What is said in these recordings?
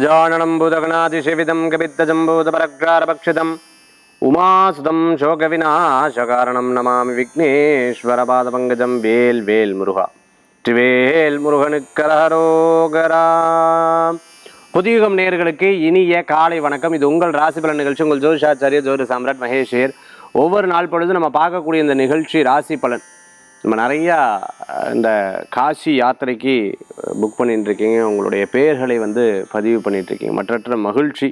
गजाननं भूतगणातिसेवितं कपित्तजम्बूतपरग्रारभक्षितम् उमासुतं शोकविनाशकारणं नमामि विघ्नेश्वरपादपङ्कजं வேல் வேல் முருகா திவேல் முருகனுக்கரகரோகரா புதியுகம் நேயர்களுக்கு இனிய காலை வணக்கம் இது உங்கள் ராசி பலன் நிகழ்ச்சி உங்கள் ஜோதிஷாச்சாரிய ஜோதி சாம்ராட் மகேஷேர் ஒவ்வொரு நாள் பொழுது நம்ம பார்க்கக்கூடிய இந்த நிகழ்ச்சி ராசி பலன் நம்ம நிறையா இந்த காசி யாத்திரைக்கு புக் பண்ணிட்டுருக்கீங்க. உங்களுடைய பெயர்களை வந்து பதிவு பண்ணிகிட்ருக்கீங்க மற்றற்ற மகிழ்ச்சி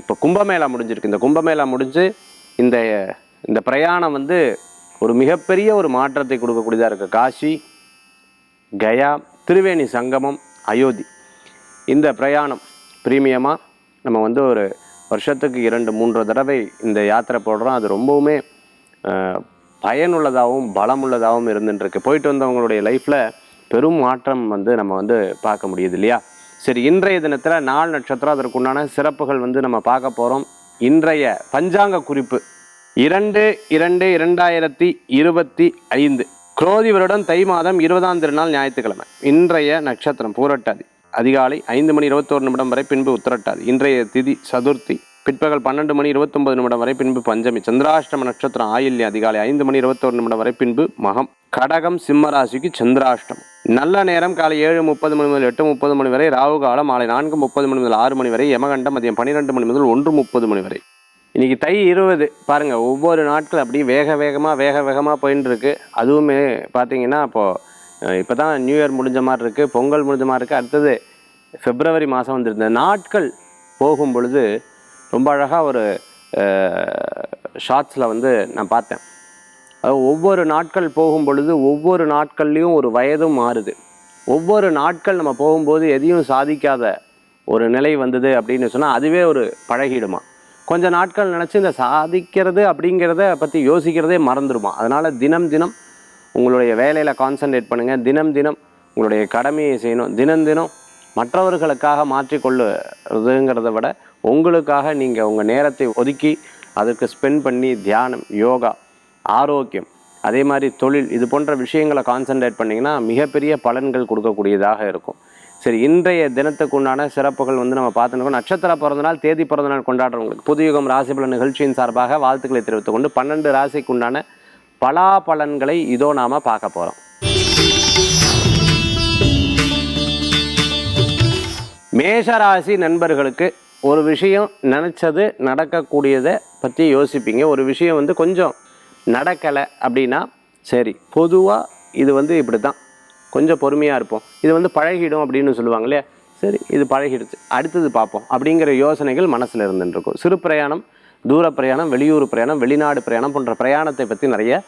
இப்போ கும்பமேளா முடிஞ்சிருக்கு. இந்த கும்பமேளா முடிஞ்சு இந்த இந்த பிரயாணம் வந்து ஒரு மிகப்பெரிய ஒரு மாற்றத்தை கொடுக்கக்கூடியதாக இருக்குது காசி கயா திருவேணி சங்கமம் அயோத்தி. இந்த பிரயாணம் பிரீமியமாக நம்ம வந்து ஒரு வருஷத்துக்கு இரண்டு மூன்று தடவை இந்த யாத்திரை போடுறோம். அது ரொம்பவுமே பயனுள்ளதாகவும் பலமுள்ளதாகவும் இருந்துட்டுருக்கு போயிட்டு வந்தவங்களுடைய லைஃப்பில் பெரும் மாற்றம் வந்து நம்ம வந்து பார்க்க முடியுது இல்லையா? சரி இன்றைய தினத்தில் நாலு நட்சத்திரம் அதற்குண்டான சிறப்புகள் வந்து நம்ம பார்க்க போகிறோம் இன்றைய பஞ்சாங்க குறிப்பு. இரண்டு இரண்டு இரண்டாயிரத்தி இருபத்தி ஐந்து. குரோதி வருடம் தை மாதம் இருபதாம் திருநாள் ஞாயிற்றுக்கிழமை. இன்றைய நட்சத்திரம் பூரட்டாதி. அதிகாலை ஐந்து மணி இருபத்தோரு நிமிடம் வரை பின்பு உத்தரட்டாது. இன்றைய திதி சதுர்த்தி. பிற்பகல் பன்னெண்டு மணி இருபத்தொன்பது நிமிடம் வரை பின்பு பஞ்சமி. சந்திராஷ்டம நட்சத்திரம் ஆயில்யம் அதிகாலை ஐந்து மணி இருபத்தோரு நிமிடம் வரை பின்பு மகம். கடகம் சிம்ம ராசிக்கு சந்திராஷ்டம் நல்ல நேரம் காலை ஏழு முப்பது மணி முதல் எட்டு முப்பது மணி வரை ராகு காலம் மாலை நான்கு முப்பது மணி முதல் ஆறு மணி வரை யமகண்டம் மதியம் பன்னிரெண்டு மணி முதல் ஒன்று முப்பது மணி வரை. இன்றைக்கி தை இருபது. பாருங்க ஒவ்வொரு நாட்கள் அப்படியே வேக வேகமாக வேக வேகமாக போயின்னு இருக்கு அதுவுமே பார்த்தீங்கன்னா இப்போது இப்போ தான் நியூ இயர் முடிஞ்ச மாதிரி இருக்குது பொங்கல் முடிஞ்ச மாதிரி இருக்குது அடுத்தது பிப்ரவரி மாதம் வந்திருந்த நாட்கள் போகும் பொழுது ரொம்ப அழகாக ஒரு ஷார்ட்ஸில் வந்து நான் பார்த்தேன். அது ஒவ்வொரு நாட்கள் போகும் பொழுது ஒவ்வொரு நாட்கள்லேயும் ஒரு வயதும் மாறுது. ஒவ்வொரு நாட்கள் நம்ம போகும்போது எதையும் சாதிக்காத ஒரு நிலை வந்தது அப்படின்னு சொன்னால் அதுவே ஒரு பழகிடுமா? கொஞ்ச நாட்கள் நினச்சி இந்த சாதிக்கிறது அப்படிங்கிறத பற்றி யோசிக்கிறதே மறந்துடுமா அதனால் தினம் தினம் உங்களுடைய வேலையில் கான்சன்ட்ரேட் பண்ணுங்கள் தினம் தினம் உங்களுடைய கடமையை செய்யணும். தினம் தினம் மற்றவர்களுக்காக மாற்றிக்கொள்ளுறதுங்கிறத விட உங்களுக்காக நீங்கள் உங்கள் நேரத்தை ஒதுக்கி அதுக்கு ஸ்பெண்ட் பண்ணி தியானம் யோகா ஆரோக்கியம் அதே மாதிரி தொழில் இது போன்ற விஷயங்களை கான்சென்ட்ரேட் பண்ணிங்கன்னா மிகப்பெரிய பலன்கள் கொடுக்கக்கூடியதாக இருக்கும். சரி இன்றைய தினத்துக்கு உண்டான சிறப்புகள் வந்து நம்ம பார்த்துருக்கோம் நட்சத்திர பிறந்தநாள் தேதி பிறந்தநாள் கொண்டாடுறவங்களுக்கு புதுயுகம் ராசிபலன் நிகழ்ச்சியின் சார்பாக வாழ்த்துக்களை தெரிவித்துக் கொண்டு பன்னெண்டு ராசிக்கு உண்டான பலாபலன்களை இதோ நாம் பார்க்க போகிறோம் மேஷராசி நண்பர்களுக்கு ஒரு விஷயம் நினச்சது நடக்கக்கூடியதை பற்றி யோசிப்பீங்க. ஒரு விஷயம் வந்து கொஞ்சம் நடக்கலை அப்படின்னா சரி பொதுவாக இது வந்து இப்படி தான் கொஞ்சம் பொறுமையாக இருப்போம். இது வந்து பழகிடும் அப்படின்னு சொல்லுவாங்க இல்லையா? சரி இது பழகிடுச்சு. அடுத்தது பார்ப்போம் அப்படிங்கிற யோசனைகள் மனசில் இருந்துருக்கும் இருக்கும் சிறு பிரயாணம் தூர பிரயாணம் வெளியூர் பிரயாணம் வெளிநாடு பிரயாணம் போன்ற பிரயாணத்தை பற்றி நிறைய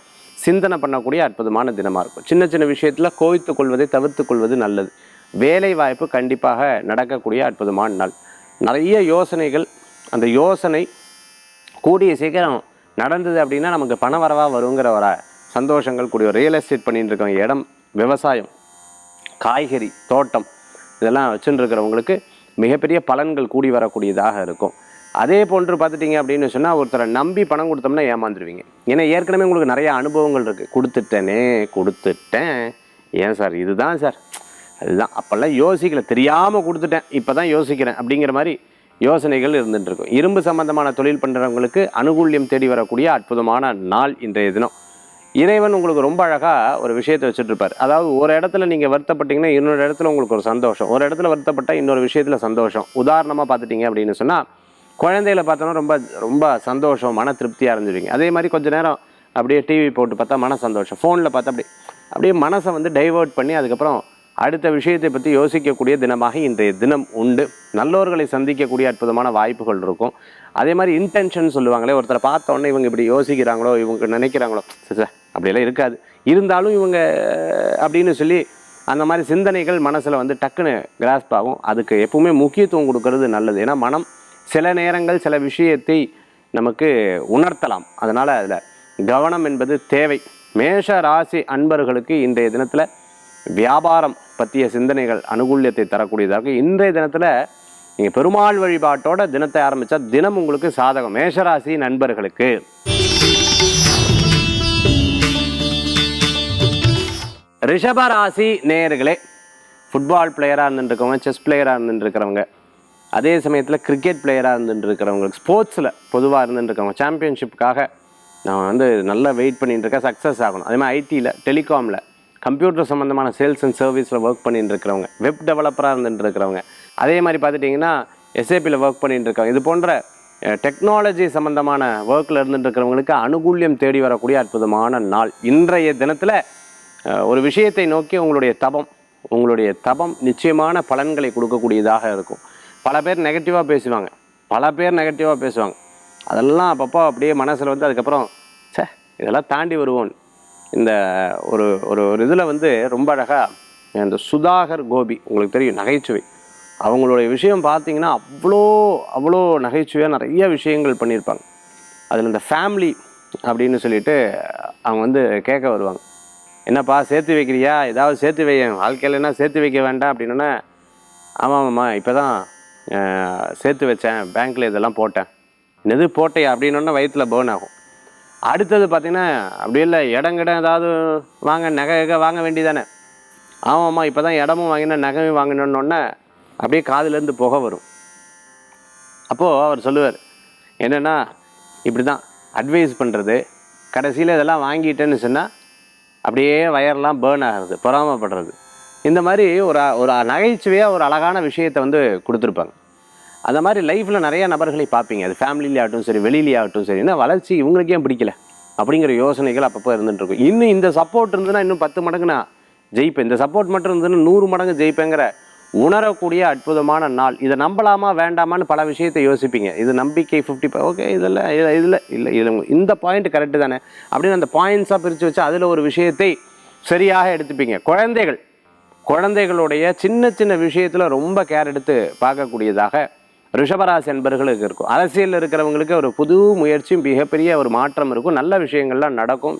சிந்தனை பண்ணக்கூடிய அற்புதமான தினமாக இருக்கும். சின்ன சின்ன விஷயத்தில் கோவித்து கொள்வதை தவிர்த்து கொள்வது நல்லது. வேலை வாய்ப்பு கண்டிப்பாக நடக்கக்கூடிய அற்புதமான நாள். நிறைய யோசனைகள். அந்த யோசனை கூடிய சீக்கிரம் நடந்தது அப்படின்னா நமக்கு பண வரவாக வருங்கிற வர சந்தோஷங்கள் கூடிய ரியல் எஸ்டேட் பண்ணிட்டு இருக்கவங்க இடம் விவசாயம் காய்கறி தோட்டம் இதெல்லாம் வச்சுட்டு இருக்கிறவங்களுக்கு மிகப்பெரிய பலன்கள் கூடி வரக்கூடியதாக இருக்கும். அதே போன்று பார்த்துட்டிங்க அப்படின்னு சொன்னால் ஒருத்தரை நம்பி பணம் கொடுத்தோம்னா ஏமாந்துருவீங்க. ஏன்னா ஏற்கனவே உங்களுக்கு நிறைய அனுபவங்கள் இருக்குது கொடுத்துட்டேனே கொடுத்துட்டேன். ஏன் சார்? இதுதான் சார். அதுதான் அப்போல்லாம் யோசிக்கல தெரியாமல் கொடுத்துட்டேன். இப்போ தான் யோசிக்கிறேன் அப்படிங்கிற மாதிரி யோசனைகள் இருந்துகிட்டு இருக்கும். இரும்பு சம்பந்தமான தொழில் பண்ணுறவங்களுக்கு அனுகூல்யம் தேடி வரக்கூடிய அற்புதமான நாள் இன்றைய தினம். இறைவன் உங்களுக்கு ரொம்ப அழகாக ஒரு விஷயத்தை வச்சுட்ருப்பார் அதாவது ஒரு இடத்துல நீங்கள் வருத்தப்பட்டீங்கன்னா இன்னொரு இடத்துல உங்களுக்கு ஒரு சந்தோஷம். ஒரு இடத்துல வருத்தப்பட்டால் இன்னொரு விஷயத்தில் சந்தோஷம். உதாரணமாக பார்த்துட்டிங்க அப்படின்னு சொன்னால் குழந்தைகளை பார்த்தோன்னா ரொம்ப ரொம்ப சந்தோஷம் மன திருப்தியாக இருந்துருவீங்க. அதே மாதிரி கொஞ்சம் நேரம் அப்படியே டிவி போட்டு பார்த்தா மன சந்தோஷம். ஃபோனில் பார்த்தா அப்படி அப்படியே மனசை வந்து டைவர்ட் பண்ணி அதுக்கப்புறம் அடுத்த விஷயத்தை பற்றி யோசிக்கக்கூடிய தினமாக இன்றைய தினம் உண்டு. நல்லோர்களை சந்திக்கக்கூடிய அற்புதமான வாய்ப்புகள் இருக்கும். அதே மாதிரி இன்டென்ஷன் சொல்லுவாங்களே ஒருத்தரை பார்த்தோன்னே இவங்க இப்படி யோசிக்கிறாங்களோ இவங்க நினைக்கிறாங்களோ சார் அப்படியெல்லாம் இருக்காது. இருந்தாலும் இவங்க அப்படின்னு சொல்லி அந்த மாதிரி சிந்தனைகள் மனசில் வந்து டக்குன்னு கிராஸ்ப் ஆகும். அதுக்கு எப்பவுமே முக்கியத்துவம் கொடுக்கறது நல்லது. ஏன்னா மனம் சில நேரங்கள் சில விஷயத்தை நமக்கு உணர்த்தலாம். அதனால் அதில் கவனம் என்பது தேவை. மேஷ ராசி அன்பர்களுக்கு இன்றைய தினத்தில் வியாபாரம் பற்றிய சிந்தனைகள் அனுகூல்யத்தை தரக்கூடியதாக இன்றைய தினத்தில் நீங்கள் பெருமாள் வழிபாட்டோட தினத்தை ஆரம்பித்தா தினம் உங்களுக்கு சாதகம் மேஷராசி நண்பர்களுக்கு. ரிஷபராசி நேயர்களே ஃபுட்பால் பிளேயராக இருந்துருக்கவங்க செஸ் பிளேயராக இருந்துருக்கிறவங்க அதே சமயத்தில் கிரிக்கெட் பிளேயராக இருந்துருக்கிறவங்களுக்கு ஸ்போர்ட்ஸில் பொதுவாக இருந்துருக்கவங்க சாம்பியன்ஷிப்புக்காக நான் வந்து நல்லா வெயிட் பண்ணிகிட்டு இருக்கேன் சக்ஸஸ் ஆகணும். அதே மாதிரி ஐடியில் டெலிகாமில் கம்ப்யூட்டர் சம்மந்தமான சேல்ஸ் அண்ட் சர்வீஸில் ஒர்க் பண்ணிட்டு இருக்கிறவங்க வெப் டெவலப்பராக இருந்துட்டு இருக்கிறவங்க அதே மாதிரி பார்த்துட்டிங்கன்னா எஸ்ஏபியில் ஒர்க் பண்ணிட்டு இருக்காங்க இது போன்ற டெக்னாலஜி சம்மந்தமான ஒர்க்கில் இருந்துட்டு இருக்கிறவங்களுக்கு அனுகூல்யம் தேடி வரக்கூடிய அற்புதமான நாள். இன்றைய தினத்தில் ஒரு விஷயத்தை நோக்கி உங்களுடைய தபம் உங்களுடைய தபம் நிச்சயமான பலன்களை கொடுக்கக்கூடியதாக இருக்கும். பல பேர் நெகட்டிவாக பேசுவாங்க. பல பேர் நெகட்டிவாக பேசுவாங்க. அதெல்லாம் அப்பப்போ அப்படியே மனசில் வந்து அதுக்கப்புறம் சே இதெல்லாம் தாண்டி வருவோம். இந்த ஒரு ஒரு ஒரு இதில் வந்து ரொம்ப அழகாக இந்த சுதாகர் கோபி உங்களுக்கு தெரியும் நகைச்சுவை. அவங்களுடைய விஷயம் பார்த்தீங்கன்னா அவ்வளோ அவ்வளோ நகைச்சுவையாக நிறைய விஷயங்கள் பண்ணியிருப்பாங்க. அதில் இந்த ஃபேமிலி அப்படின்னு சொல்லிட்டு அவங்க வந்து கேட்க வருவாங்க. என்னப்பா சேர்த்து வைக்கிறியா? ஏதாவது சேர்த்து வை வாழ்க்கையில் என்ன சேர்த்து வைக்க வேண்டாம் அப்படின்னா ஆமாம் ஆமாம்மா இப்போ தான் சேர்த்து வச்சேன் பேங்க்கில் இதெல்லாம் போட்டேன். எது போட்டையா? அப்படின்னோடனே வயிற்றில் பேர்ன் ஆகும். அடுத்தது பார்த்தீங்கன்னா அப்படி இல்லை இடம் கிடம் ஏதாவது வாங்க நகை நகை வாங்க வேண்டியதானே ஆமாம்மா இப்போ தான் இடமும் வாங்கினேன் நகையும் வாங்கினோன்னொன்னே அப்படியே காதுலேருந்து புகை வரும். அப்போது அவர் சொல்லுவார் என்னென்னா இப்படி தான் அட்வைஸ் பண்ணுறது கடைசியில் இதெல்லாம் வாங்கிட்டேன்னு சொன்னால் அப்படியே வயர்லாம் பேர்ன் ஆகிறது பொறாமப்படுறது. இந்த மாதிரி ஒரு ஒரு நகைச்சுவையாக ஒரு அழகான விஷயத்தை வந்து கொடுத்துருப்பாங்க. அந்த மாதிரி லைஃப்பில் நிறைய நபர்களை பார்ப்பீங்க. அது ஃபேமிலியிலேயாகட்டும் சரி வெளியிலேயாகட்டும் சரி என்ன வளர்ச்சி இவங்களுக்கு ஏன் பிடிக்கல? அப்படிங்கிற யோசனைகள் அப்பப்போ இருந்துட்டு இருக்கும். இன்னும் இந்த சப்போர்ட் இருந்ததுன்னா இன்னும் பத்து மடங்கு நான் ஜெயிப்பேன். இந்த சப்போர்ட் மட்டும் இருந்ததுன்னா நூறு மடங்கு ஜெயிப்பேங்கிற உணரக்கூடிய அற்புதமான நாள். இதை நம்பலாமா வேண்டாமான்னு பல விஷயத்தை யோசிப்பீங்க. இது நம்பிக்கை ஃபிஃப்டி ஓகே இதில் இதில் இதில் இல்லை இதில் இந்த பாயிண்ட் கரெக்டு தானே? அப்படின்னு அந்த பாயிண்ட்ஸாக பிரித்து வச்சு அதில் ஒரு விஷயத்தை சரியாக எடுத்துப்பீங்க. குழந்தைகள். குழந்தைகளுடைய சின்ன சின்ன விஷயத்தில் ரொம்ப கேர் எடுத்து பார்க்கக்கூடியதாக ரிஷபராசி என்பர்களுக்கு இருக்கும். அரசியலில் இருக்கிறவங்களுக்கு ஒரு புது முயற்சியும் மிகப்பெரிய ஒரு மாற்றம் இருக்கும். நல்ல விஷயங்கள்லாம் நடக்கும்.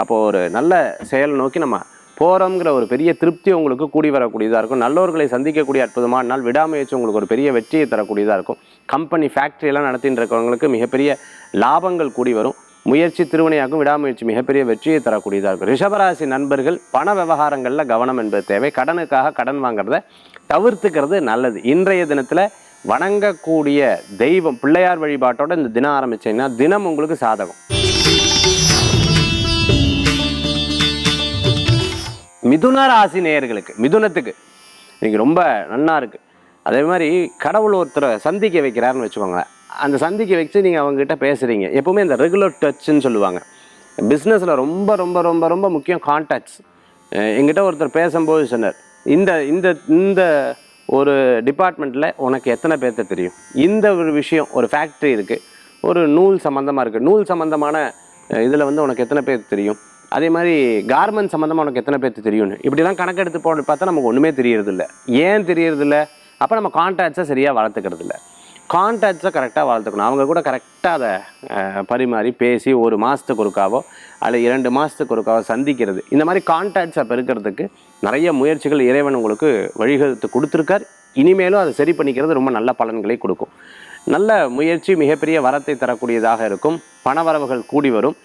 அப்போது ஒரு நல்ல செயல் நோக்கி நம்ம போகிறோங்கிற ஒரு பெரிய திருப்தி உங்களுக்கு கூடி வரக்கூடியதாக இருக்கும். நல்லவர்களை சந்திக்கக்கூடிய அற்புதமான நாள் விடாமுயற்சி உங்களுக்கு ஒரு பெரிய வெற்றியை தரக்கூடியதாக இருக்கும். கம்பெனி ஃபேக்ட்ரியெல்லாம் நடத்திட்டு இருக்கிறவங்களுக்கு மிகப்பெரிய லாபங்கள் கூடி வரும். முயற்சி திருவினையாக்கும் விடாமுயற்சி மிகப்பெரிய வெற்றியை தரக்கூடியதாக இருக்கும். ரிஷபராசி நண்பர்கள் பண விவகாரங்களில் கவனம் என்பது தேவை. கடனுக்காக கடன் வாங்குறத தவிர்த்துக்கிறது நல்லது. இன்றைய தினத்தில் வணங்கக்கூடிய தெய்வம் பிள்ளையார் வழிபாட்டோட இந்த தினம் ஆரம்பிச்சீங்கன்னா தினம் உங்களுக்கு சாதகம். மிதுன ராசி நேயர்களுக்கு மிதுனத்துக்கு இன்னைக்கு ரொம்ப நன்னா இருக்கு. அதே மாதிரி கடவுள் ஒருத்தரை சந்திக்க வைக்கிறாருன்னு வச்சுக்கோங்க அந்த சந்திக்க வச்சு நீங்கள் அவங்ககிட்ட பேசுகிறீங்க எப்போவுமே இந்த ரெகுலர் டச்சுன்னு சொல்லுவாங்க. பிஸ்னஸில் ரொம்ப ரொம்ப ரொம்ப ரொம்ப முக்கியம் கான்டாக்ட்ஸ் எங்கிட்ட ஒருத்தர் பேசும்போது சொன்னார். இந்த இந்த இந்த ஒரு டிபார்ட்மெண்ட்டில் உனக்கு எத்தனை பேர்த்த தெரியும்? இந்த ஒரு விஷயம் ஒரு ஃபேக்ட்ரி இருக்குது ஒரு நூல் சம்மந்தமாக இருக்குது நூல் சம்மந்தமான இதில் வந்து உனக்கு எத்தனை பேர் தெரியும்? அதே மாதிரி கார்மெண்ட் சம்மந்தமாக உனக்கு எத்தனை பேர்த்து தெரியும்னு. இப்படிலாம் கணக்கெடுத்து போட பார்த்தா நமக்கு ஒன்றுமே தெரியறதில்ல. ஏன் தெரியறதில்ல? அப்போ நம்ம கான்ட்ராக்ட்ஸை சரியாக வளர்த்துக்கிறது இல்லை கான்டாக்ட்ஸை கரெக்டாக வளர்த்துக்கணும். அவங்க கூட கரெக்டாக அதை பரிமாறி பேசி ஒரு மாதத்துக்கு ஒருக்காவோ அல்லது இரண்டு மாதத்துக்கு ஒருக்காவோ சந்திக்கிறது. இந்த மாதிரி கான்டாக்ட்ஸை பெருக்கிறதுக்கு நிறைய முயற்சிகள் இறைவன் உங்களுக்கு வழிகழுத்து கொடுத்துருக்கார். இனிமேலும் அதை சரி பண்ணிக்கிறது ரொம்ப நல்ல பலன்களை கொடுக்கும். நல்ல முயற்சி மிகப்பெரிய வரத்தை தரக்கூடியதாக இருக்கும். பணவரவுகள் கூடி வரும்.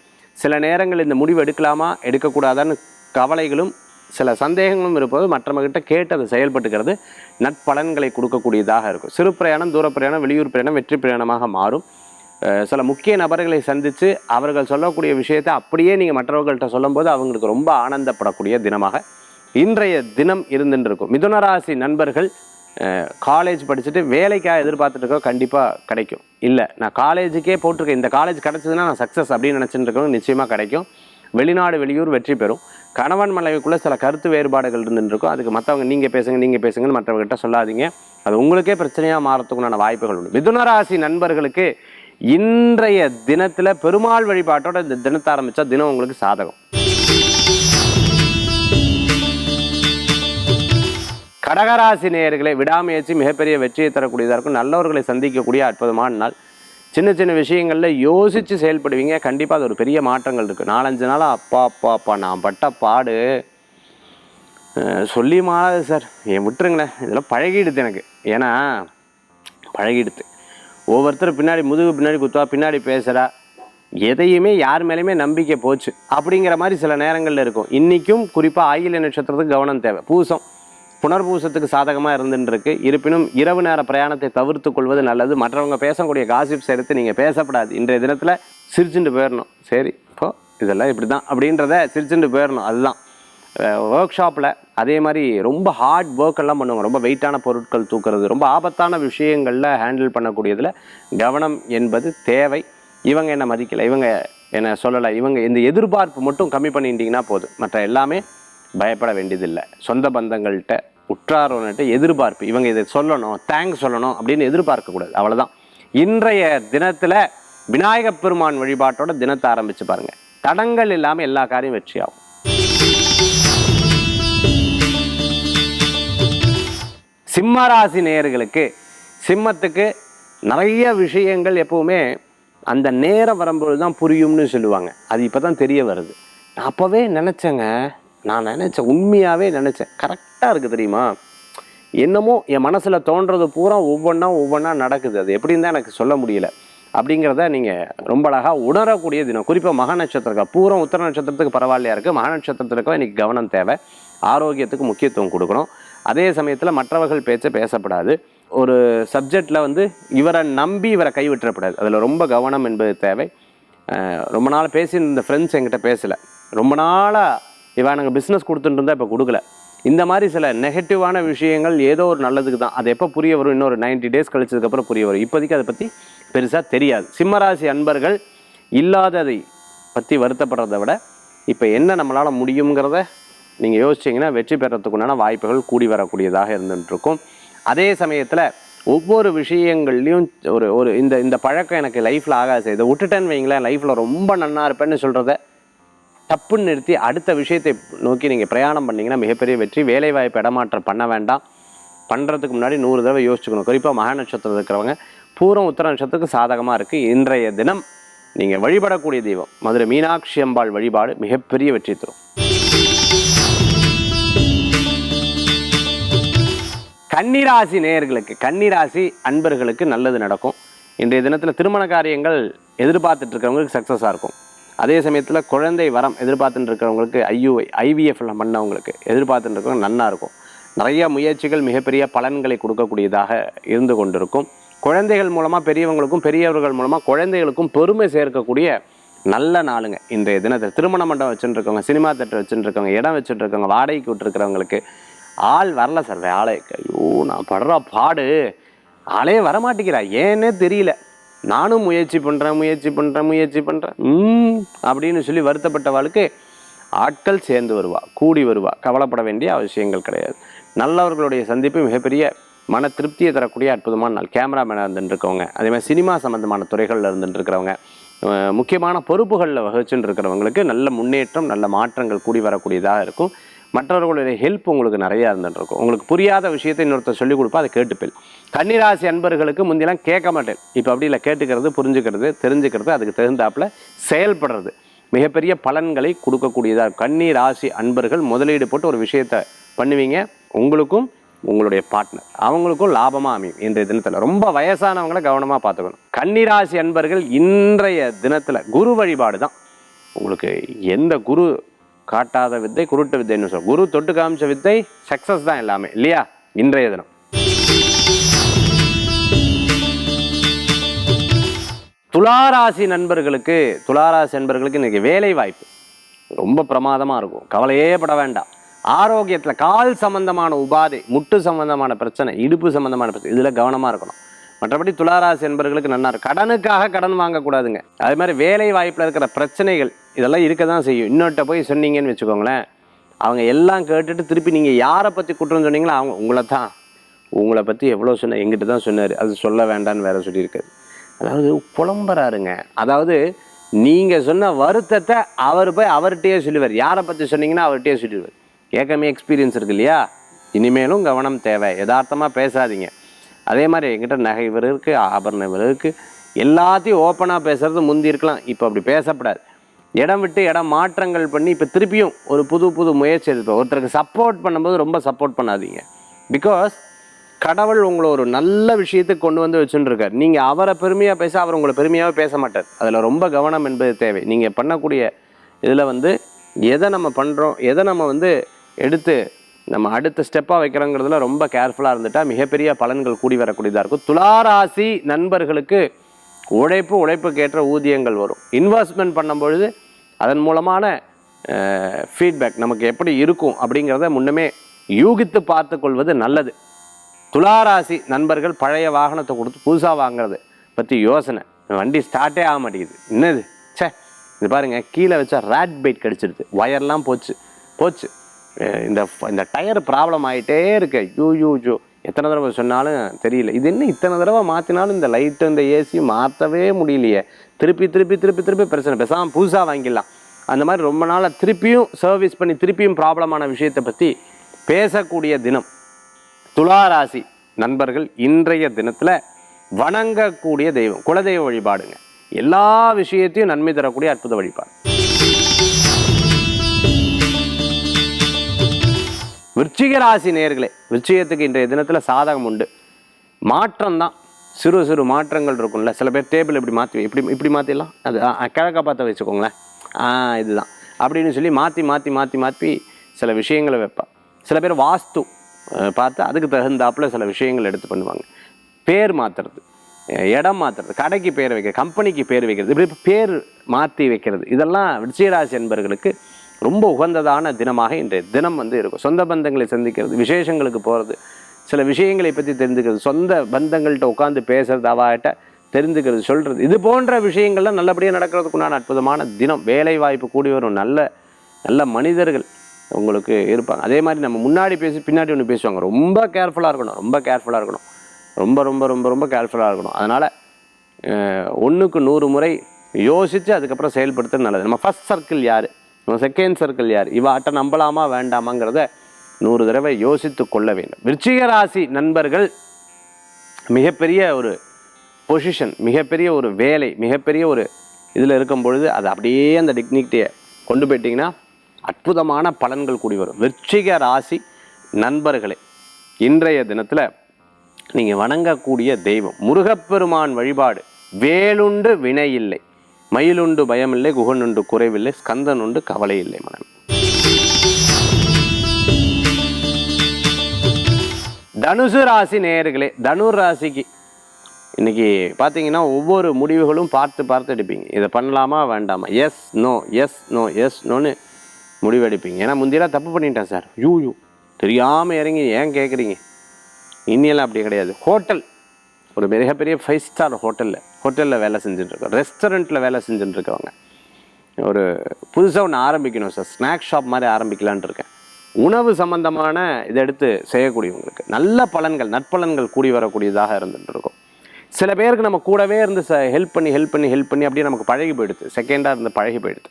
சில நேரங்கள் இந்த முடிவு எடுக்கலாமா எடுக்கக்கூடாதான்னு கவலைகளும் சில சந்தேகங்களும் இருப்பது மற்றவங்ககிட்ட கேட்டு அதை செயல்பட்டுக்கிறது நட்பலன்களை கொடுக்கக்கூடியதாக இருக்கும். சிறு பிரயாணம் தூர பிரயாணம் வெளியூர் பிரயாணம் வெற்றி பிரயாணமாக மாறும். சில முக்கிய நபர்களை சந்தித்து அவர்கள் சொல்லக்கூடிய விஷயத்தை அப்படியே நீங்கள் மற்றவர்கள்ட்ட சொல்லும்போது அவங்களுக்கு ரொம்ப ஆனந்தப்படக்கூடிய தினமாக இன்றைய தினம் இருந்துருக்கும் மிதுனராசி நண்பர்கள் காலேஜ் படிச்சுட்டு வேலைக்காக எதிர்பார்த்துட்டு இருக்கோம் கண்டிப்பாக கிடைக்கும். இல்லை நான் காலேஜுக்கே போட்டிருக்கேன். இந்த காலேஜ் கிடச்சதுன்னா நான் சக்ஸஸ் அப்படின்னு நினச்சிட்டு இருக்கோம் நிச்சயமாக கிடைக்கும். வெளிநாடு வெளியூர் வெற்றி பெறும். கணவன் மனைவிக்குள்ளே சில கருத்து வேறுபாடுகள் இருந்துருக்கும் அதுக்கு மற்றவங்க நீங்கள் பேசுங்க நீங்கள் பேசுங்கன்னு மற்றவங்ககிட்ட சொல்லாதீங்க. அது உங்களுக்கே பிரச்சனையாக மாறத்துக்குண்டான வாய்ப்புகள் உண்டு. மிதுனராசி நண்பர்களுக்கு இன்றைய தினத்தில் பெருமாள் வழிபாட்டோட இந்த தினத்தை ஆரம்பித்தா தினம் உங்களுக்கு சாதகம். கடகராசி நேயர்களை விடாமுயற்சி மிகப்பெரிய வெற்றியை தரக்கூடியதாக இருக்கும். நல்லவர்களை சந்திக்கக்கூடிய அற்புதமான நாள். சின்ன சின்ன விஷயங்களில் யோசித்து செயல்படுவீங்க. கண்டிப்பாக அது ஒரு பெரிய மாற்றங்கள் இருக்குது நாலஞ்சு நாளாக அப்பா அப்பா அப்பா நான் பட்ட பாடு சொல்லி மாறாது சார். என் விட்டுருங்களேன். இதெல்லாம் பழகிடுது எனக்கு. ஏன்னா பழகிடுது. ஒவ்வொருத்தர் பின்னாடி முதுகு பின்னாடி குத்துவா பின்னாடி பேசுகிறா எதையுமே யார் மேலேயுமே நம்பிக்கை போச்சு. அப்படிங்கிற மாதிரி சில நேரங்களில் இருக்கும். இன்றைக்கும் குறிப்பாக ஆயில நட்சத்திரத்துக்கு கவனம் தேவை. பூசம். புனர்பூசத்துக்கு சாதகமாக இருந்துருக்கு இருப்பினும் இரவு நேர பிரயாணத்தை தவிர்த்து கொள்வது நல்லது. மற்றவங்க பேசக்கூடிய காசிப்ஸ் எடுத்து நீங்கள் பேசப்படாது. இன்றைய தினத்தில் சிரிச்சுட்டு போயிடணும் சரி இப்போ இதெல்லாம் இப்படி தான் அப்படின்றத சிரிச்சுட்டு போயிடணும் அதுதான். ஒர்க் ஷாப்பில் அதே மாதிரி ரொம்ப ஹார்ட் ஒர்க் எல்லாம் பண்ணுவாங்க. ரொம்ப வெயிட்டான பொருட்கள் தூக்குறது ரொம்ப ஆபத்தான விஷயங்களில் ஹேண்டில் பண்ணக்கூடியதில் கவனம் என்பது தேவை. இவங்க என்ன மதிக்கலை இவங்க என்ன சொல்லலை இவங்க இந்த எதிர்பார்ப்பு மட்டும் கம்மி பண்ணிட்டீங்கன்னா போதும். மற்ற எல்லாமே பயப்பட வேண்டியதில்லை. சொந்த பந்தங்கள்கிட்ட உற்றாரோன்ட்டு எதிர்பார்ப்பு. இவங்க இதை சொல்லணும் தேங்க்ஸ் சொல்லணும் அப்படின்னு எதிர்பார்க்கக்கூடாது அவ்வளவுதான். இன்றைய தினத்தில் விநாயகப் பெருமான் வழிபாட்டோட தினத்தை ஆரம்பிச்சு பாருங்க. தடங்கள் இல்லாமல் எல்லா காரியம் வெற்றியாகும். சிம்மராசி நேயர்களுக்கு சிம்மத்துக்கு நிறைய விஷயங்கள் எப்போவுமே அந்த நேரம் வரும்போது தான் புரியும்னு சொல்லுவாங்க. அது இப்போ தான் தெரிய வருது. நான் அப்போவே நினச்சேங்க நான் நினச்சேன் உண்மையாகவே நினச்சேன். கரெக்டாக இருக்குது தெரியுமா? என்னமோ என் மனசில் தோன்றது பூரா ஒவ்வொன்றா ஒவ்வொன்றா நடக்குது. அது எப்படின்னு தான் எனக்கு சொல்ல முடியல. அப்படிங்கிறத நீங்கள் ரொம்ப அழகாக உணரக்கூடிய தினம். குறிப்பாக மக நட்சத்திரம் பூரம் உத்தர நட்சத்திரத்துக்கு பரவாயில்லையா இருக்குது மக நட்சத்திரத்திற்கும் இன்னைக்கு கவனம் தேவை. ஆரோக்கியத்துக்கு முக்கியத்துவம் கொடுக்கணும். அதே சமயத்தில் மற்றவர்கள் பேச்சை பேசப்படாது. ஒரு சப்ஜெக்டில் வந்து இவரை நம்பி இவரை கைவிட்டப்படாது அதில் ரொம்ப கவனம் என்பது தேவை. ரொம்ப நாள் பேசி இந்த ஃப்ரெண்ட்ஸ் என்கிட்ட பேசலை. ரொம்ப நாளாக இவன் நாங்கள் பிஸ்னஸ் கொடுத்துட்டு இப்போ கொடுக்கல. இந்த மாதிரி சில நெகட்டிவான விஷயங்கள் ஏதோ ஒரு நல்லதுக்கு தான். அது எப்போ புரிய வரும்? இன்னொரு 90 டேஸ் கழிச்சதுக்கப்புறம் புரிய வரும். இப்போதைக்கு அதை பற்றி பெருசாக தெரியாது. சிம்மராசி அன்பர்கள் இல்லாததை பற்றி வருத்தப்படுறதை விட இப்போ என்ன நம்மளால் முடியுங்கிறத நீங்கள் யோசிச்சிங்கன்னா வெற்றி பெறத்துக்குண்டான வாய்ப்புகள் கூடி வரக்கூடியதாக இருந்துகிட்ருக்கும் அதே சமயத்தில் ஒவ்வொரு விஷயங்கள்லையும் ஒரு ஒரு இந்த இந்த பழக்கம் எனக்கு லைஃப்பில் ஆகாது. இதை விட்டுட்டேன்னு வைங்களேன் லைஃப்பில் ரொம்ப நன்னா இருப்பேன்னு சொல்கிறத டப்புன்னு நிறுத்தி அடுத்த விஷயத்தை நோக்கி நீங்கள் பிரயாணம் பண்ணீங்கன்னா மிகப்பெரிய வெற்றி. வேலைவாய்ப்பு இடமாற்றம் பண்ண வேண்டாம். பண்ணுறதுக்கு முன்னாடி நூறு தடவை யோசிச்சுக்கணும். குறிப்பாக மகா நட்சத்திரம் இருக்கிறவங்க பூரம் உத்தர நட்சத்திரத்துக்கு சாதகமாக இருக்குது இன்றைய தினம் நீங்கள் வழிபடக்கூடிய தெய்வம் மதுரை மீனாட்சி அம்பாள் வழிபாடு மிகப்பெரிய வெற்றி தரும். கன்னிராசி நேயர்களுக்கு கன்னிராசி அன்பர்களுக்கு நல்லது நடக்கும். இன்றைய தினத்தில் திருமண காரியங்கள் எதிர்பார்த்துட்டு இருக்கிறவங்களுக்கு சக்ஸஸாக இருக்கும். அதே சமயத்தில் குழந்தை வரம் எதிர்பார்த்துட்டு இருக்கிறவங்களுக்கு ஐயூஐ ஐவிஎஃப்லாம் பண்ணவங்களுக்கு எதிர்பார்த்துட்டு இருக்கிறவங்க நன்னா இருக்கும். நிறைய முயற்சிகள் மிகப்பெரிய பலன்களை கொடுக்கக்கூடியதாக இருந்து கொண்டிருக்கும். குழந்தைகள் மூலமாக பெரியவங்களுக்கும் பெரியவர்கள் மூலமாக குழந்தைகளுக்கும் பெருமை சேர்க்கக்கூடிய நல்ல நாளுங்க இன்றைய தினத்தில். திருமண மண்டபம் வச்சுட்டு சினிமா தேட்டர் வச்சுட்டு இருக்கவங்க இடம் வச்சுட்டு இருக்கவங்க வாடகைக்கு விட்டுருக்கிறவங்களுக்கு ஆள் வரல சார். வேலை ஐயோ நான் படுற பாடு. ஆளே வரமாட்டேங்கிறா. ஏன்னே தெரியல. நானும் முயற்சி பண்ணுறேன் முயற்சி பண்ணுறேன் முயற்சி பண்ணுறேன் அப்படின்னு சொல்லி வருத்தப்பட்டவாளுக்கு ஆட்கள் சேர்ந்து வருவா கூடி வருவா. கவலைப்பட வேண்டிய அவசியங்கள் கிடையாது. நல்லவர்களுடைய சந்திப்பு மிகப்பெரிய மன திருப்தியை தரக்கூடிய அற்புதமான நாள். கேமராமேனாக இருந்துருக்கவங்க அதே மாதிரி சினிமா சம்மந்தமான துறைகளில் இருந்துட்டு முக்கியமான பொறுப்புகளில் வகிச்சுட்டு இருக்கிறவங்களுக்கு நல்ல முன்னேற்றம் நல்ல மாற்றங்கள் கூடி வரக்கூடியதாக இருக்கும். மற்றவர்களுடைய ஹெல்ப் உங்களுக்கு நிறையா இருந்துட்டுருக்கும். உங்களுக்கு புரியாத விஷயத்தை இன்னொருத்தர் சொல்லிக் கொடுப்பா அதை கேட்டுப்பேன் கன்னிராசி அன்பர்களுக்கு முந்தியெல்லாம் கேட்க மாட்டேன். இப்போ அப்படி இல்லை கேட்டுக்கிறது புரிஞ்சுக்கிறது தெரிஞ்சுக்கிறது அதுக்கு தகுந்தாப்புல செயல்படுறது. மிகப்பெரிய பலன்களை கொடுக்கக்கூடியதாக இருக்கும். கன்னி ராசி அன்பர்கள் முதலீடு போட்டு ஒரு விஷயத்தை பண்ணுவீங்க. உங்களுக்கும் உங்களுடைய பார்ட்னர் அவங்களுக்கும் லாபமாக அமையும் இன்றைய தினத்தில். ரொம்ப வயசானவங்கள கவனமாக பார்த்துக்கணும். கன்னிராசி அன்பர்கள் இன்றைய தினத்தில் குரு வழிபாடு தான் உங்களுக்கு எந்த குரு காட்டாத வித்தை குருட்டு வித்தைன்னு சொல்லுவோம் குரு தொட்டு காமிச்ச வித்தை சக்ஸஸ் தான் எல்லாமே இல்லையா? இன்றைய தினம். துளாராசி நண்பர்களுக்கு துளாராசி நண்பர்களுக்கு இன்னைக்கு வேலை வாய்ப்பு. ரொம்ப பிரமாதமாக இருக்கும். கவலையே பட வேண்டாம். ஆரோக்கியத்தில் கால் சம்பந்தமான உபாதை முட்டு சம்பந்தமான பிரச்சனை இடுப்பு சம்பந்தமான பிரச்சனை இதில் கவனமாக இருக்கணும். மற்றபடி துளாராசி என்பர்களுக்கு நன்னார் இருக்கும். கடனுக்காக கடன் வாங்கக்கூடாதுங்க. அதே மாதிரி வேலை வாய்ப்பில் இருக்கிற பிரச்சனைகள் இதெல்லாம் இருக்க தான் செய்யும். இன்னொருட்ட போய் சொன்னீங்கன்னு வச்சுக்கோங்களேன். அவங்க எல்லாம் கேட்டுட்டு திருப்பி நீங்கள் யாரை பற்றி குற்றம் சொன்னீங்களோ அவங்க உங்களை தான் உங்களை பற்றி எவ்வளோ சொன்ன எங்கிட்ட தான் சொன்னார். அது சொல்ல வேண்டான்னு வேற சொல்லியிருக்காரு. அதாவது புலம்புறாருங்க. அதாவது நீங்கள் சொன்ன வருத்தத்தை அவர் போய் அவர்கிட்டயே சொல்லுவார். யாரை பற்றி சொன்னீங்கன்னா அவர்கிட்டயே சொல்லிடுவார். ஏற்கனவே எக்ஸ்பீரியன்ஸ் இருக்கு இல்லையா? இனிமேலும் கவனம் தேவை. யதார்த்தமாக பேசாதீங்க. அதே மாதிரி என்கிட்ட நகை இவர் இருக்குது ஆபரணம் இவர் இருக்குது எல்லாத்தையும் ஓப்பனாக பேசுகிறது முந்தி இருக்கலாம். இப்போ அப்படி பேசப்படாது. இடம் விட்டு இடம் மாற்றங்கள் பண்ணி இப்போ திருப்பியும் ஒரு புது புது முயற்சி எடுப்போம் ஒருத்தருக்கு சப்போர்ட் பண்ணும்போது ரொம்ப சப்போர்ட் பண்ணாதீங்க. பிகாஸ் கடவுள் உங்களை ஒரு நல்ல விஷயத்துக்கு கொண்டு வந்து வச்சுட்டு இருக்கார் நீங்கள் அவரை பெருமையாக பேச அவர் உங்களை பெருமையாகவே பேச மாட்டார். அதில் ரொம்ப கவனம் என்பது தேவை. நீங்கள் பண்ணக்கூடிய இதில் வந்து எதை நம்ம பண்ணுறோம் எதை நம்ம வந்து எடுத்து நம்ம அடுத்த ஸ்டெப்பாக வைக்கிறோங்கிறதுல ரொம்ப கேர்ஃபுல்லாக இருந்துட்டால் மிகப்பெரிய பலன்கள் கூடி வரக்கூடியதாக இருக்கும். துளாராசி நண்பர்களுக்கு உழைப்பு உழைப்புக்கேற்ற ஊதியங்கள் வரும். இன்வெஸ்ட்மெண்ட் பண்ணும்பொழுது அதன் மூலமான ஃபீட்பேக் நமக்கு எப்படி இருக்கும் அப்படிங்கிறத முன்னமே யூகித்து பார்த்து கொள்வது நல்லது. துளாராசி நண்பர்கள் பழைய வாகனத்தை கொடுத்து புதுசாக வாங்குறது பற்றி யோசனை. வண்டி ஸ்டார்ட்டே ஆக மாட்டேங்குது. என்னது? ச்சே இது பாருங்க கீழே வச்சா ரேட் பைட் கடிச்சிடுது ஒயர்லாம் போச்சு. போச்சு. இந்த இந்த டயர் ப்ராப்ளம் ஆகிட்டே இருக்கு. யூ யூ யூ எத்தனை தடவை சொன்னாலும் தெரியல. இது என்ன இத்தனை தடவை மாற்றினாலும் இந்த லைட்டு இந்த ஏசி மாற்றவே முடியலையே. திருப்பி திருப்பி திருப்பி திருப்பி பிரச்சனை. பேசாமல் புதுசாக வாங்கிடலாம். அந்த மாதிரி ரொம்ப நாளாக திருப்பியும் சர்வீஸ் பண்ணி திருப்பியும் ப்ராப்ளமான விஷயத்தை பற்றி பேசக்கூடிய தினம். துளாராசி நண்பர்கள் இன்றைய தினத்துல வணங்கக்கூடிய தெய்வம் குலதெய்வ வழிபாடுங்க. எல்லா விஷயத்தையும் நன்மை தரக்கூடிய அற்புத வழிபாடு. விருச்சிக ராசி நேர்களே விருச்சிகத்துக்கு இன்றைய தினத்தில் சாதகம் உண்டு. மாற்றம் தான் சிறு சிறு மாற்றங்கள் இருக்கும்ல. சில பேர் டேபிள் இப்படி மாற்றி இப்படி இப்படி மாற்றிடலாம் அது கிழக்க பார்த்த வச்சுக்கோங்களேன். ஆ இதுதான். அப்படின்னு சொல்லி மாற்றி மாற்றி மாற்றி மாற்றி சில விஷயங்களை வைப்பேன் சில பேர் வாஸ்து பார்த்து அதுக்கு தகுந்தாப்பில் சில விஷயங்கள் எடுத்து பண்ணுவாங்க. பேர் மாற்றுறது இடம் மாற்றுறது கடைக்கு பேர் வைக்கிறது கம்பெனிக்கு பேர் வைக்கிறது. இப்படி பேர் மாற்றி வைக்கிறது. இதெல்லாம் விருச்சிகராசி என்பவர்களுக்கு ரொம்ப உகந்ததான தினமாக இன்றைய தினம் வந்து இருக்கும். சொந்த பந்தங்களை சந்திக்கிறது விசேஷங்களுக்கு போகிறது சில விஷயங்களை பற்றி தெரிஞ்சுக்கிறது சொந்த பந்தங்கள்கிட்ட உட்காந்து பேசுகிறது அவாகிட்ட தெரிஞ்சுக்கிறது சொல்கிறது இது போன்ற விஷயங்கள்லாம் நல்லபடியாக நடக்கிறதுக்குண்டான அற்புதமான தினம். வேலை வாய்ப்பு கூடி வரும் நல்ல நல்ல மனிதர்கள் உங்களுக்கு இருப்பாங்க. அதே மாதிரி நம்ம முன்னாடி பேசி பின்னாடி ஒன்று பேசுவாங்க. ரொம்ப கேர்ஃபுல்லாக இருக்கணும் ரொம்ப கேர்ஃபுல்லாக இருக்கணும். ரொம்ப ரொம்ப ரொம்ப ரொம்ப கேர்ஃபுல்லாக இருக்கணும். அதனால் ஒன்றுக்கு நூறு முறை யோசித்து அதுக்கப்புறம் செயல்படுத்துறது நல்லது. நம்ம ஃபஸ்ட் சர்க்கிள் யார்? நம்ம செகண்ட் சர்க்கிள் யார்? இவ நம்பலாமா வேண்டாமாங்கிறத நூறு தடவை யோசித்து கொள்ள வேண்டும். விருச்சிக ராசி நண்பர்கள் மிகப்பெரிய ஒரு பொசிஷன் மிகப்பெரிய ஒரு வேலை மிகப்பெரிய ஒரு இதில் இருக்கும் பொழுது அது அப்படியே அந்த டிக்னிட்டியை கொண்டு போயிட்டீங்கன்னா அற்புதமான பலன்கள் கூடி வரும். விருச்சிக ராசி நண்பர்களே இன்றைய தினத்தில் நீங்கள் வணங்கக்கூடிய தெய்வம் முருகப்பெருமான் வழிபாடு வேலுண்டு வினை இல்லை. மயிலுண்டு பயமில்லை குகனுண்டு குறைவில்லை ஸ்கந்தன் உண்டு கவலை இல்லை மனம் தனுசு ராசி நேயர்களே தனுர் ராசிக்கு இன்னைக்கு பார்த்தீங்கன்னா ஒவ்வொரு முடிவுகளும் பார்த்து பார்த்து எடுப்பீங்க. இதை பண்ணலாமா வேண்டாமா? Yes no yes no yes நோன்னு முடிவெடுப்பீங்க ஏன்னா முந்தியெல்லாம் தப்பு பண்ணிட்டேன் சார். யூ யூ தெரியாமல் இறங்கி ஏன் கேட்குறீங்க இன்னியெல்லாம் அப்படி கிடையாது. ஹோட்டல். ஒரு மிகப்பெரிய ஃபைவ் ஸ்டார் ஹோட்டலில் ஹோட்டலில் வேலை செஞ்சுட்டுருக்கோம். ரெஸ்டாரண்ட்டில் வேலை செஞ்சுட்டு இருக்கவங்க ஒரு புதுசாக ஒன்று ஆரம்பிக்கணும் சார். ஸ்நாக் ஷாப் மாதிரி ஆரம்பிக்கலான்ட்டு இருக்கேன். உணவு சம்பந்தமான இதை எடுத்து செய்யக்கூடியவங்களுக்கு நல்ல பலன்கள் நற்பலன்கள் கூடி வரக்கூடியதாக இருந்துட்டு இருக்கும் சில பேருக்கு நம்ம கூடவே இருந்து ச ஹெல்ப் பண்ணி ஹெல்ப் பண்ணி ஹெல்ப் பண்ணி அப்படியே நமக்கு பழகி போயிடுது. செகண்டாக இருந்து பழகி போயிடுது.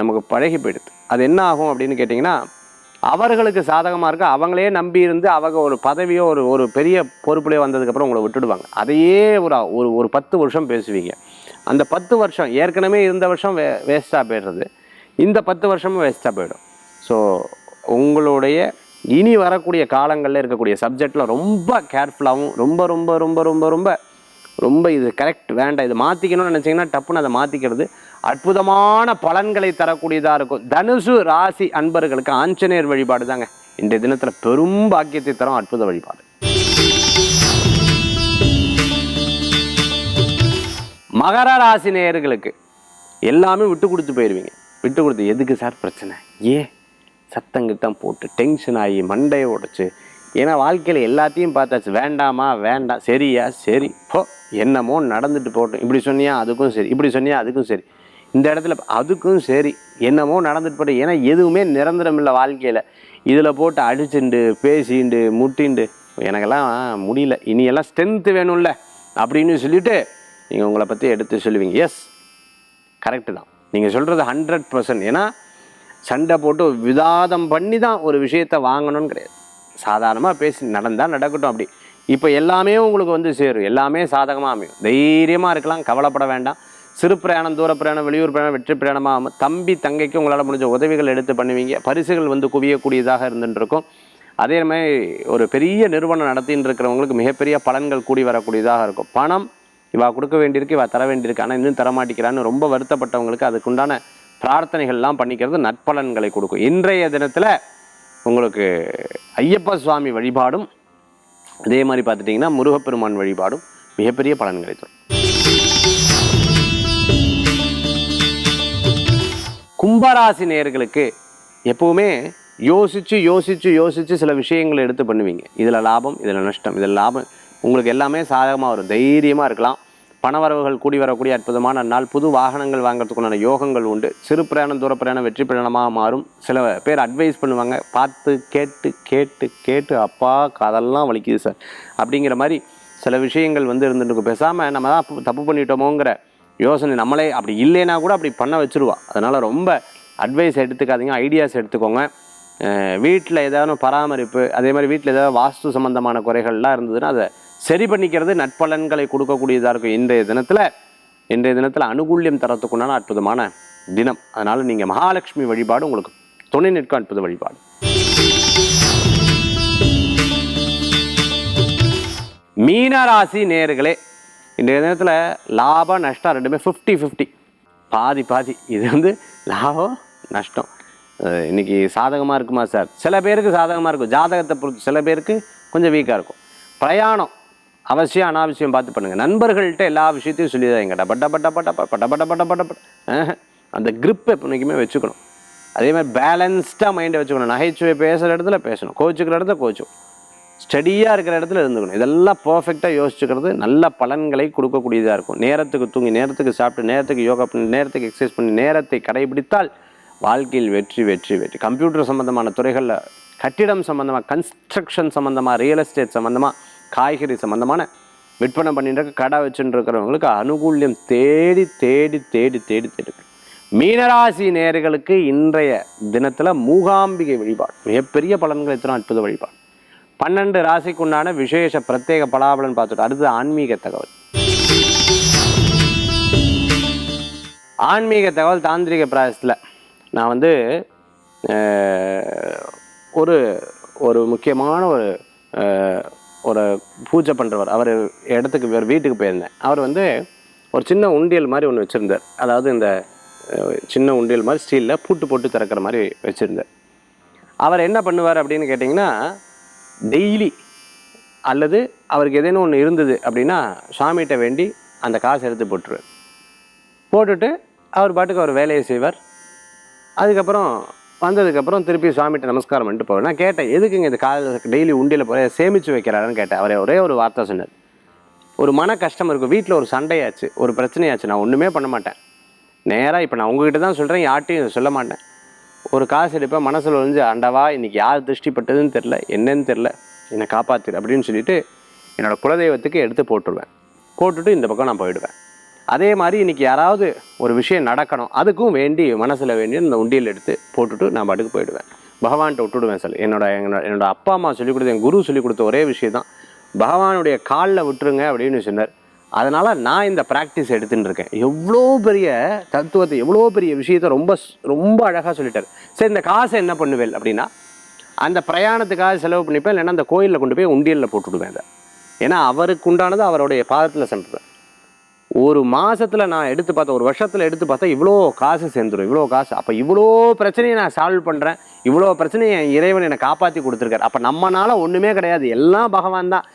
நமக்கு பழகி போயிடுது. அது என்ன ஆகும் அப்படின்னு கேட்டிங்கன்னா அவர்களுக்கு சாதகமாக இருக்க. அவங்களே நம்பி இருந்து அவங்க ஒரு பதவியோ ஒரு ஒரு பெரிய பொறுப்புலையோ வந்ததுக்கப்புறம் உங்களை விட்டுடுவாங்க. அதையே ஒரு ஒரு ஒரு பத்து வருஷம் பேசுவீங்க. அந்த பத்து வருஷம் ஏற்கனவே இருந்த வருஷம் வே வேஸ்ட்டாக போயிடுறது. இந்த பத்து வருஷமும் வேஸ்ட்டாக போயிடும். ஸோ உங்களுடைய இனி வரக்கூடிய காலங்களில் இருக்கக்கூடிய சப்ஜெக்டில் ரொம்ப கேர்ஃபுல்லாகவும் ரொம்ப ரொம்ப ரொம்ப ரொம்ப ரொம்ப ரொம்ப இது கரெக்ட் வேண்டாம் இது மாற்றிக்கணும்னு நினச்சிங்கன்னா டப்புன்னு அதை மாற்றிக்கிறது அற்புதமான பலன்களை தரக்கூடியதாக இருக்கும். தனுசு ராசி அன்பர்களுக்கு ஆஞ்சநேயர் வழிபாடு தாங்க. இன்றைய தினத்தில் பெரும் பாக்கியத்தை தரும் அற்புத வழிபாடு. மகர ராசி நேயர்களுக்கு எல்லாமே விட்டு கொடுத்து போயிடுவீங்க விட்டு கொடுத்து எதுக்கு சார் பிரச்சனை? ஏன் சத்தங்கிட்டம் போட்டு டென்ஷன் ஆகி மண்டையை உடைச்சு. ஏன்னா வாழ்க்கையில் எல்லாத்தையும் பார்த்தாச்சு. வேண்டாமா? வேண்டாம். சரியா? சரி. போ. என்னமோ நடந்துட்டு போட்டோம் இப்படி சொன்னியா? அதுக்கும் சரி. இப்படி சொன்னியா? அதுக்கும் சரி. இந்த இடத்துல அதுக்கும் சரி என்னமோ நடந்துட்டு போட்டோம் ஏன்னா எதுவுமே நிரந்தரம் இல்லை வாழ்க்கையில். இதில் போட்டு அடிச்சுண்டு பேசிண்டு முட்டிண்டு எனக்கெல்லாம் முடியல. இனியெல்லாம் ஸ்ட்ரென்த்து வேணும்ல அப்படின்னு சொல்லிவிட்டு நீங்கள் உங்களை பற்றி எடுத்து சொல்லுவீங்க. எஸ் கரெக்டு தான். நீங்கள் சொல்கிறது ஹண்ட்ரட் பர்சன்ட் ஏன்னா சண்டை போட்டு விவாதம் பண்ணி தான் ஒரு விஷயத்தை வாங்கணும்னு கிடையாது. சாதாரணமாக பேசி நடந்தால் நடக்கட்டும் அப்படி. இப்போ எல்லாமே உங்களுக்கு வந்து சேரும். எல்லாமே சாதகமாக அமையும். தைரியமாக இருக்கலாம் கவலைப்பட வேண்டாம். சிறு பிரயாணம் தூர பிரயாணம் வெளியூர் பிரயாணம் வெற்றி பிரயாணமாக தம்பி தங்கைக்கு உங்களால் முடிஞ்ச உதவிகள் எடுத்து பண்ணுவீங்க. பரிசுகள் வந்து குவியக்கூடியதாக இருந்துட்டு இருக்கும் அதே மாதிரி ஒரு பெரிய நிறுவனம் நடத்தின்னு இருக்கிறவங்களுக்கு மிகப்பெரிய பலன்கள் கூடி வரக்கூடியதாக இருக்கும். பணம் இவா கொடுக்க வேண்டியிருக்கு இவா தர வேண்டியிருக்கு ஆனால் இன்னும் தரமாட்டிக்கிறான்னு ரொம்ப வருத்தப்பட்டவங்களுக்கு அதுக்குண்டான பிரார்த்தனைகள்லாம் பண்ணிக்கிறது நற்பலன்களை கொடுக்கும். இன்றைய தினத்தில் உங்களுக்கு ஐயப்ப சுவாமி வழிபாடும் அதே மாதிரி பார்த்துட்டிங்கன்னா முருகப்பெருமான் வழிபாடும் மிகப்பெரிய பலன்களை தரும். கும்பராசி நேயர்களுக்கு எப்பவுமே யோசித்து யோசித்து யோசித்து சில விஷயங்களை எடுத்து பண்ணுவீங்க. இதில் லாபம் இதில் நஷ்டம். இதில் லாபம் உங்களுக்கு எல்லாமே சாதகமாக வரும். தைரியமாக இருக்கலாம். பணவரவுகள் கூடி வரக்கூடிய அற்புதமான நாள். புது வாகனங்கள் வாங்குறதுக்குண்டான யோகங்கள் உண்டு. சிறு பிரயாணம் தூர பிரயாணம் வெற்றி பிரயாணமாக மாறும். சில பேர் அட்வைஸ் பண்ணுவாங்க. பார்த்து கேட்டு கேட்டு கேட்டு அப்பா காதெல்லாம் வலிக்குது சார். அப்படிங்கிற மாதிரி சில விஷயங்கள் வந்து இருந்துட்டு பேசாமல் நம்ம தான் தப்பு பண்ணிட்டோமோங்கிற யோசனை நம்மளே அப்படி இல்லைன்னா கூட அப்படி பண்ண வச்சுருவா. அதனால் ரொம்ப அட்வைஸ் எடுத்துக்காதீங்க ஐடியாஸ் எடுத்துக்கோங்க. வீட்டில் ஏதாவது பராமரிப்பு அதே மாதிரி வீட்டில் ஏதாவது வாஸ்து சம்மந்தமான குறைகள்லாம் இருந்ததுன்னா அதை சரி பண்ணிக்கிறது நட்பலன்களை கொடுக்கக்கூடியதாக இருக்கும். இன்றைய தினத்தில் இன்றைய தினத்தில் அனுகூல்யம் தரத்துக்குண்டான அற்புதமான தினம். அதனால் நீங்கள் மகாலட்சுமி வழிபாடு உங்களுக்கு துணை நிற்கும் அற்புத வழிபாடு. மீனராசி நேர்களே இன்றைய நேரத்தில் லாபம் நஷ்டம் ரெண்டுமே ஃபிஃப்டி ஃபிஃப்டி பாதி பாதி. இது வந்து லாபம் நஷ்டம். இன்றைக்கி இன்னைக்கு சாதகமாக இருக்குமா சார்? சில பேருக்கு சாதகமாக இருக்கும். ஜாதகத்தை பொறுத்து சில பேருக்கு கொஞ்சம் வீக்காக இருக்கும். பிரயாணம் அவசியம் அனாவசியம் பார்த்து பண்ணுங்கள் நண்பர்கள்ட்ட எல்லா விஷயத்தையும் சொல்லி தான் எங்கிட்ட பட்ட பட்ட பட்ட பட்ட பட்ட பட்ட பட்ட பட்ட. பட்ட அந்த grip எப்பவுமே வச்சுக்கணும். அதே மாதிரி பேலன்ஸ்டாக மைண்டை வச்சுக்கணும். நகைச்சுவை பேசுகிற இடத்துல பேசணும். கோச்சுக்கிற இடத்துல கோச்சும் ஸ்டடியாக இருக்கிற இடத்துல இருந்துக்கணும். இதெல்லாம் பர்ஃபெக்டாக யோசிச்சுக்கிறது நல்ல பலன்களை கொடுக்கக்கூடியதாக இருக்கும். நேரத்துக்கு தூங்கி நேரத்துக்கு சாப்பிட்டு நேரத்துக்கு யோகா பண்ணி நேரத்துக்கு எக்ஸசைஸ் பண்ணி நேரத்தை கடைபிடித்தால் வாழ்க்கையில் வெற்றி வெற்றி வெற்றி. கம்ப்யூட்டர் சம்மந்தமான துறைகளில் கட்டிடம் சம்மந்தமாக கன்ஸ்ட்ரக்ஷன் சம்மந்தமாக ரியல் எஸ்டேட் சம்மந்தமாக காய்கறி சம்மந்தமான விற்பனை பண்ணிட்டு இருக்க கடை வச்சுட்டு இருக்கிறவங்களுக்கு அனுகூல்யம் தேடி தேடி தேடி தேடி தேடி. மீனராசி நேர்களுக்கு இன்றைய தினத்தில் மூகாம்பிகை வழிபாடு. மிகப்பெரிய பலன்களை எத்தனை அற்புத வழிபாடு. பன்னெண்டு ராசிக்குண்டான விசேஷ பிரத்யேக பலாபலன் பார்த்துட்டு அடுத்து ஆன்மீக தகவல். ஆன்மீக தகவல் தாந்திரிக பிராயசத்தில் நான் வந்து ஒரு ஒரு முக்கியமான ஒரு ஒரு பூஜை பண்ணுறவர் அவர் இடத்துக்கு வேறு வீட்டுக்கு போயிருந்தேன். அவர் வந்து ஒரு சின்ன உண்டியல் மாதிரி ஒன்று வச்சுருந்தார். அதாவது இந்த சின்ன உண்டியல் மாதிரி ஸ்டீலில் பூட்டு போட்டு திறக்கிற மாதிரி வச்சுருந்தார். அவர் என்ன பண்ணுவார் அப்படின்னு கேட்டிங்கன்னா டெய்லி அல்லது அவருக்கு எதேனும் ஒன்று இருந்தது அப்படின்னா சாமிகிட்ட வேண்டி அந்த காசை எடுத்து போட்டுருவார் போட்டுட்டு அவர் பாட்டுக்கு அவர் வேலையை செய்வார். அதுக்கப்புறம் வந்ததுக்கப்புறம் திருப்பி சுவாமிகிட்ட நமஸ்காரம் பண்ணிட்டு போவேன். நான் கேட்டேன் எதுக்குங்க இந்த காலையில் டெய்லி உண்டியில் போகிற சேமித்து வைக்கிறாருன்னு கேட்டேன். அவரே ஒரே ஒரு வார்த்தை சொன்னார். ஒரு மன கஷ்டம் இருக்கும். வீட்டில் ஒரு சண்டையாச்சு ஒரு பிரச்சனையாச்சு. நான் ஒன்றுமே பண்ண மாட்டேன். நேராக இப்போ நான் உங்ககிட்ட தான் சொல்கிறேன் யார்ட்டையும் சொல்ல மாட்டேன். ஒரு காசு எடுப்பேன் மனசில் வந்து அண்டவா இன்னைக்கு யார் திருஷ்டிப்பட்டதுன்னு தெரில என்னன்னு தெரில என்னை காப்பாத்திரு அப்படின்னு சொல்லிட்டு என்னோடய குலதெய்வத்துக்கு எடுத்து போட்டுருவேன். போட்டுட்டு இந்த பக்கம் நான் போயிடுவேன். அதே மாதிரி இன்னைக்கு யாராவது ஒரு விஷயம் நடக்கணும் அதுக்கும் வேண்டி மனசில் வேண்டி இந்த உண்டியல் எடுத்து போட்டுட்டு நான் பாட்டுக்கு போயிடுவேன். பகவான்கிட்ட விட்டுடுவேன் சார் என்னோட என்னோட என்னோட அப்பா அம்மா சொல்லிக் கொடுத்த என் குரு சொல்லிக் கொடுத்த ஒரே விஷயம் தான் பகவானுடைய காலில் விட்டுருங்க அப்படின்னு சொன்னார். அதனால் நான் இந்த ப்ராக்டிஸ் எடுத்துகிட்டு இருக்கேன். எவ்வளோ பெரிய தத்துவத்தை எவ்வளோ பெரிய விஷயத்தை ரொம்ப ரொம்ப அழகாக சொல்லிட்டார். சரி இந்த காசை என்ன பண்ணுவேன் அப்படின்னா அந்த பிரயாணத்துக்காக செலவு பண்ணிப்பேன் இல்லைன்னா அந்த கோயிலில் கொண்டு போய் உண்டியலில் போட்டுவிடுவேன் அதை. ஏன்னா அவருக்கு உண்டானது அவருடைய பாதத்தில் சென்றுவேன் ஒரு மாதத்தில் நான் எடுத்து பார்த்தேன் ஒரு வருஷத்தில் எடுத்து பார்த்தா இவ்வளோ காசு சேர்ந்துடும் இவ்வளோ காசு. அப்போ இவ்வளோ பிரச்சனையை நான் சால்வ் பண்ணுறேன் இவ்வளோ பிரச்சனையை என் இறைவன் என்னை காப்பாற்றி கொடுத்துருக்காரு. அப்போ நம்மனால ஒன்றுமே கிடையாது. எல்லாம் பகவான் தான்.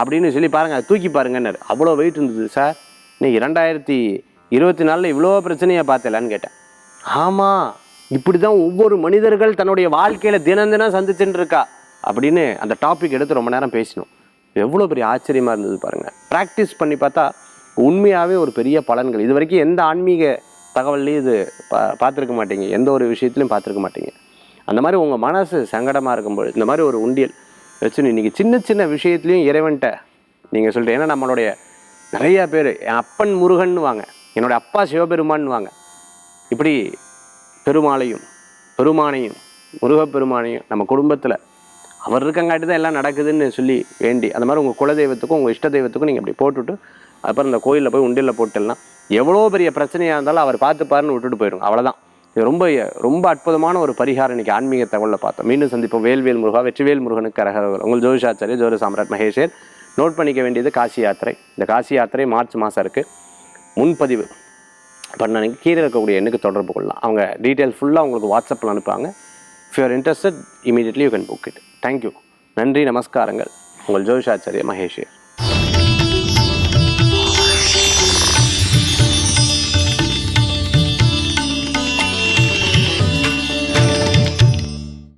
அப்படின்னு சொல்லி பாருங்க அதை தூக்கி பாருங்கன்னாரு. அவ்வளோ வெயிட் இருந்தது சார் இன்னைக்கு இரண்டாயிரத்தி இருபத்தி நாலில் இவ்வளோ பிரச்சனையை பார்த்தலான்னு கேட்டேன். ஆமாம் இப்படி தான் ஒவ்வொரு மனிதர்கள் தன்னுடைய வாழ்க்கையில் தினம் தினம் சந்திச்சுட்டு இருக்கா அப்படின்னு அந்த டாபிக் எடுத்து ரொம்ப நேரம் பேசினோம். எவ்வளோ பெரிய ஆச்சரியமாக இருந்தது பாருங்கள் ப்ராக்டிஸ் பண்ணி பார்த்தா உண்மையாகவே ஒரு பெரிய பலன்கள். இது வரைக்கும் எந்த ஆன்மீக தகவல்லையும் இது பா பார்த்துருக்க மாட்டீங்க. எந்த ஒரு விஷயத்துலையும் பார்த்துருக்க மாட்டீங்க. அந்த மாதிரி உங்கள் மனசு சங்கடமாக இருக்கும்போது இந்த மாதிரி ஒரு உண்டியல் வச்சுன்னு இன்றைக்கி சின்ன சின்ன விஷயத்துலையும் இறைவன்ட்ட நீங்கள் சொல்லிட்டு ஏன்னா நம்மளுடைய நிறையா பேர் என் அப்பன் முருகன் வாங்க என்னோட அப்பா சிவபெருமான் வாங்க. இப்படி பெருமாளையும் பெருமானையும் முருகப்பெருமானையும் நம்ம குடும்பத்தில் அவர் இருக்கங்காட்டி தான் எல்லாம் நடக்குதுன்னு சொல்லி வேண்டி அந்த மாதிரி உங்கள் குலதெய்வத்துக்கும் உங்கள் இஷ்ட தெய்வத்துக்கும் நீங்கள் அப்படி போட்டுவிட்டு அப்புறம் இந்த கோயிலில் போய் உண்டியில் போட்டுடலாம். எவ்வளோ பெரிய பிரச்சனையாக இருந்தாலும் அவர் பார்த்துப்பாருன்னு விட்டுட்டு போயிடும் அவ்வளோதான் இது ரொம்ப ரொம்ப அற்புதமான ஒரு பரிகாரம் இன்னைக்கு ஆன்மீக தகவலில் பார்த்தோம். மீண்டும் சந்திப்போம். வேல்வேல் முருகா வெற்றிவேல் முருகனுக்கு அரகர் உங்கள் ஜோதிஷாச்சாரிய ஜோதி சாம்ராட் மகேஷர் நோட் பண்ணிக்க வேண்டியது காசி யாத்திரை. இந்த காசி யாத்திரை மார்ச் மாதம் இருக்குது முன்பதிவு பண்ண கீழே இருக்கக்கூடிய எண்ணுக்கு தொடர்பு கொள்ளலாம். அவங்க டீட்டெயில் ஃபுல்லாக உங்களுக்கு வாட்ஸ்அப்பில் அனுப்புவாங்க. If you're interested immediately you can book it thank you நன்றி நமஸ்காரங்கள். உங்கள் ஜோதிஷாச்சாரிய மகேஷ்